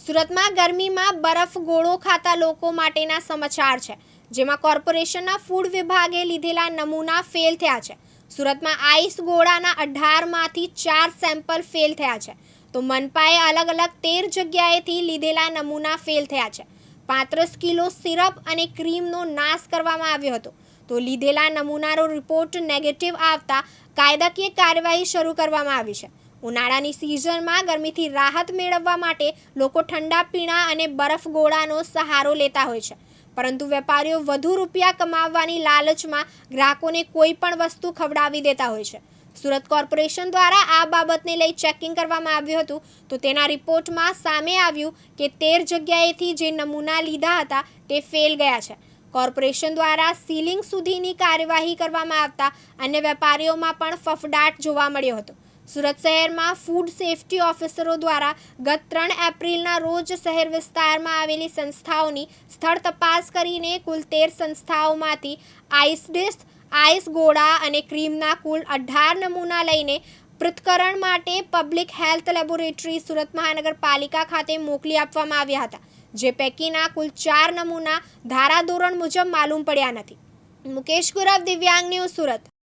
સુરતમાં ગરમીમાં બરફ ગોળો ખાતા લોકો માટેના સમાચાર છે, જેમાં કોર્પોરેશનના ફૂડ વિભાગે લીધેલા નમૂના ફેલ થયા છે. સુરતમાં આઈસ ગોળાના અઢારમાંથી ચાર સેમ્પલ ફેલ થયા છે. તો મનપાએ અલગ અલગ તેર જગ્યાએથી લીધેલા નમૂના ફેલ થયા છે. પાંત્રીસ કિલો સિરપ અને ક્રીમનો નાશ કરવામાં આવ્યો હતો. તો લીધેલા નમૂનાનો રિપોર્ટ નેગેટિવ આવતા કાયદાકીય કાર્યવાહી શરૂ કરવામાં આવી છે. ઉનાળાની સિઝનમાં ગરમીથી રાહત મેળવવા માટે લોકો ઠંડા પીણા અને બરફ ગોળાનો સહારો લેતા હોય છે. પરંતુ વેપારીઓ વધુ રૂપિયા કમાવવાની લાલચમાં ગ્રાહકોને કોઈ પણ વસ્તુ ખવડાવી દેતા હોય છે. સુરત કોર્પોરેશન દ્વારા આ બાબતને લઈ ચેકિંગ કરવામાં આવ્યું હતું. તો તેના રિપોર્ટમાં સામે આવ્યું કે તેર જગ્યાએથી જે નમૂના લીધા હતા તે ફેલ ગયા છે. કોર્પોરેશન દ્વારા સીલિંગ સુધીની કાર્યવાહી કરવામાં આવતા અન્ય વેપારીઓમાં પણ ફફડાટ જોવા મળ્યો હતો. સુરત શહેરમાં ફૂડ સેફટી ઓફિસરો દ્વારા ગત ત્રણ એપ્રિલના રોજ શહેર વિસ્તારમાં આવેલી સંસ્થાઓની સ્થળ તપાસ કરીને કુલ તેર સંસ્થાઓમાંથી આઈસ ડિશ, આઈસ ગોળા અને ક્રીમના કુલ અઢાર નમૂના લઈને પૃથ્થકરણ માટે પબ્લિક હેલ્થ લેબોરેટરી સુરત મહાનગરપાલિકા ખાતે મોકલી આપવામાં આવ્યા હતા, જે પૈકીના કુલ ચાર નમૂના ધારાધોરણ મુજબ માલુમ પડ્યા નથી. મુકેશ ગુરવ, દિવ્યાંગ ન્યૂઝ સુરત.